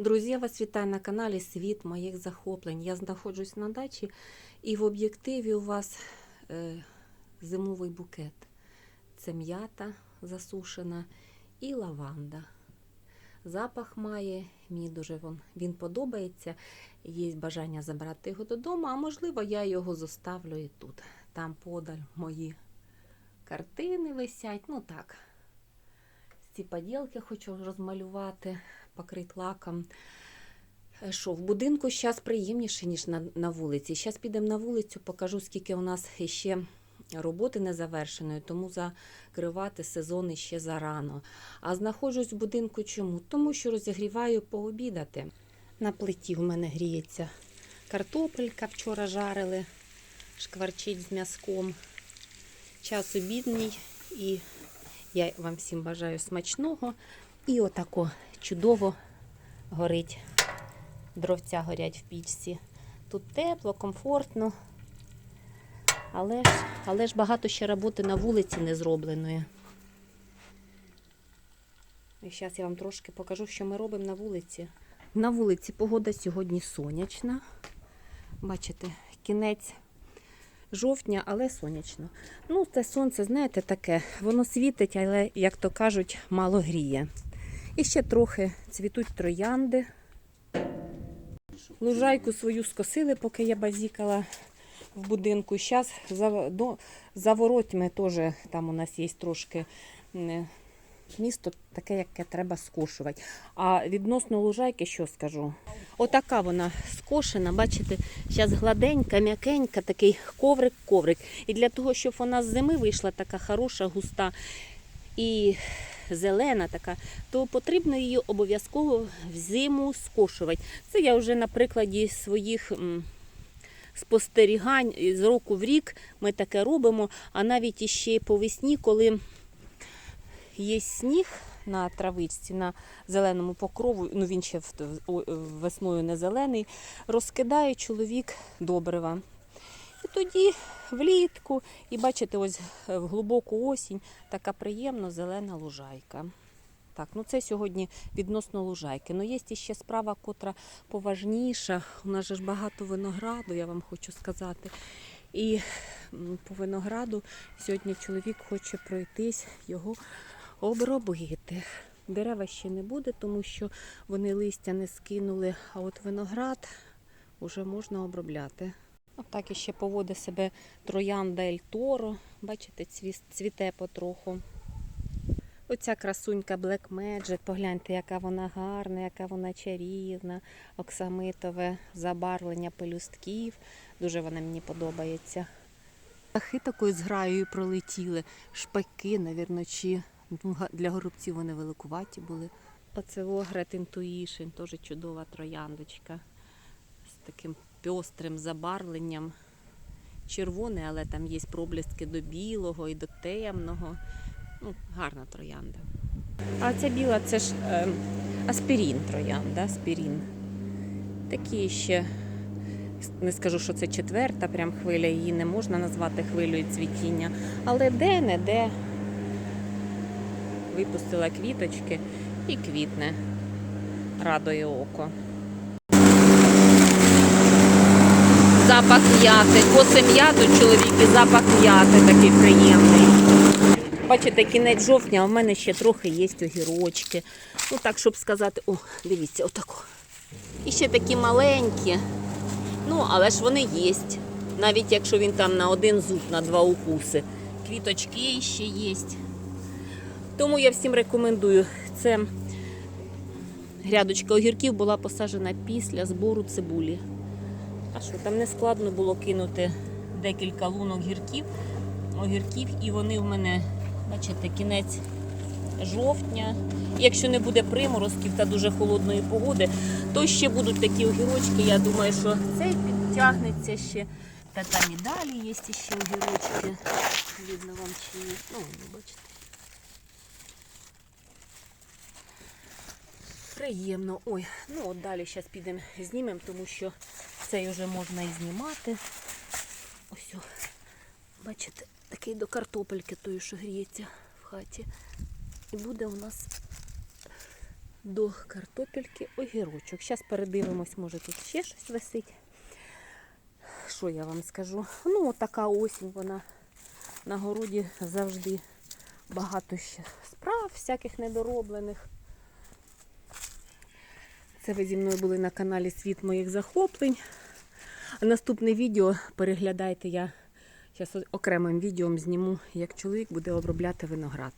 Друзі, я вас вітаю на каналі Світ моїх захоплень. Я знаходжусь на дачі і в об'єктиві у вас е, зимовий букет. Це м'ята засушена і лаванда. Запах має, мені дуже він, він подобається. Є бажання забрати його додому, а можливо, я його зоставлю і тут. Там подаль мої картини висять. Ну так, ці поділки хочу розмалювати, покрити лаком. Е, Що, в будинку зараз приємніше, ніж на, на вулиці. Зараз підемо на вулицю, покажу, скільки у нас ще роботи не завершеної, тому закривати сезон ще зарано. А знаходжусь в будинку чому? Тому що розігріваю пообідати. На плиті в мене гріється картопелька, вчора жарили, шкварчить з м'язком. Час обідній і я вам всім бажаю смачного. І отако чудово горить. Дровця горять в пічці. Тут тепло, комфортно. Але ж, але ж багато ще роботи на вулиці не зробленої. І зараз я вам трошки покажу, що ми робимо на вулиці. На вулиці погода сьогодні сонячна. Бачите, кінець жовтня, але сонячно. Ну, це сонце, знаєте, таке, воно світить, але, як то кажуть, мало гріє. І ще трохи цвітуть троянди. Лужайку свою скосили, поки я базікала в будинку. Зараз за, до, за воротьми теж там у нас є трошки місто таке, яке треба скошувати. А відносно лужайки, що скажу? Отака вона скошена, бачите, зараз гладенька, м'якенька, такий коврик-коврик. І для того, щоб вона з зими вийшла така хороша, густа і зелена така, то потрібно її обов'язково взиму скошувати. Це я вже на прикладі своїх спостерігань з року в рік ми таке робимо, а навіть іще по весні, коли є сніг на травичці, на зеленому покрову, ну він ще весною не зелений, розкидає чоловік добрива. І тоді влітку, і бачите, ось е, в глибоку осінь така приємно зелена лужайка. Так, ну це сьогодні відносно лужайки. Ну є ще справа, котра поважніша. У нас же ж багато винограду, я вам хочу сказати. І по винограду сьогодні чоловік хоче пройтись, його обробити. Дерева ще не буде, тому що вони листя не скинули, а от виноград вже можна обробляти. Отак іще поводить себе троянда Ель Торо. Бачите, цвіте потроху. Оця красунька Black Magic, погляньте, яка вона гарна, яка вона чарівна, оксамитове забарвлення пелюстків. Дуже вона мені подобається. Птахи такою зграєю пролетіли, шпаки, навірно, чи ну, для горобців вони великуваті були. Оце Огрет Intuition, теж чудова трояндочка з таким пьострим забарвленням. Червоне, але там є проблиски до білого і до темного. Ну, гарна троянда. А ця біла це ж е, аспірін троянда, аспірін. Такі ще, не скажу, що це четверта прям хвиля, її не можна назвати хвилею цвітіння, але де-не-де випустила квіточки і квітне, радує око. Запах м'яти. Коси м'яту чоловік і запах м'яти такий приємний. Бачите, кінець жовтня, а в мене ще трохи є огірочки. Ну так, щоб сказати, о, дивіться, отако. І ще такі маленькі. Ну, але ж вони є. Навіть якщо він там на один зуб, на два укуси. Квіточки ще є. Тому я всім рекомендую. Це грядочка огірків була посаджена після збору цибулі. А що там не складно було кинути декілька лунок гірків, огірків, і вони в мене, бачите, кінець жовтня. Якщо не буде приморозків та дуже холодної погоди, то ще будуть такі огірочки. Я думаю, що цей підтягнеться ще. Та там і далі є ще огірочки. Видно вам чи ні. Ну, бачите. Приємно. Ой, ну от далі зараз підемо знімемо, тому що цей вже можна і знімати. Ось, бачите, такий до картопельки тої, що гріється в хаті. І буде у нас до картопельки огірочок. Зараз передивимось, може тут ще щось висить. Що я вам скажу? Ну, така осінь вона на городі завжди багато ще справ, всяких недороблених. Це ви зі мною були на каналі Світ моїх захоплень. Наступне відео переглядайте я зараз окремим відео зніму, як чоловік буде обробляти виноград.